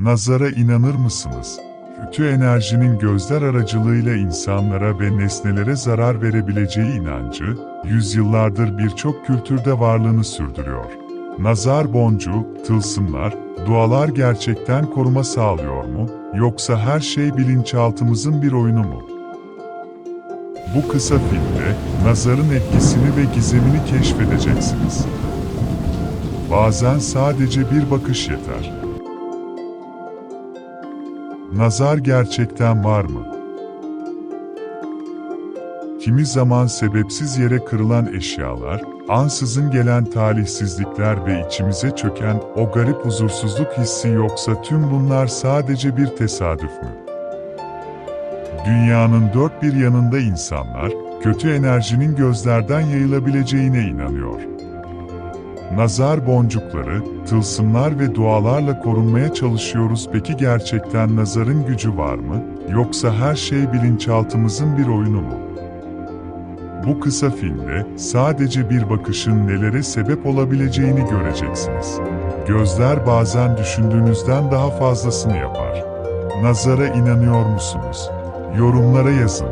Nazara inanır mısınız? Kötü enerjinin gözler aracılığıyla insanlara ve nesnelere zarar verebileceği inancı, yüzyıllardır birçok kültürde varlığını sürdürüyor. Nazar boncuğu, tılsımlar, dualar gerçekten koruma sağlıyor mu, yoksa her şey bilinçaltımızın bir oyunu mu? Bu kısa filmde, nazarın etkisini ve gizemini keşfedeceksiniz. Bazen sadece bir bakış yeter. Nazar gerçekten var mı? Kimi zaman sebepsiz yere kırılan eşyalar, ansızın gelen talihsizlikler ve içimize çöken o garip huzursuzluk hissi yoksa tüm bunlar sadece bir tesadüf mü? Dünyanın dört bir yanında insanlar, kötü enerjinin gözlerden yayılabileceğine inanıyor. Nazar boncukları, tılsımlar ve dualarla korunmaya çalışıyoruz. Peki gerçekten nazarın gücü var mı? Yoksa her şey bilinçaltımızın bir oyunu mu? Bu kısa filmde sadece bir bakışın nelere sebep olabileceğini göreceksiniz. Gözler bazen düşündüğünüzden daha fazlasını yapar. Nazara inanıyor musunuz? Yorumlara yazın.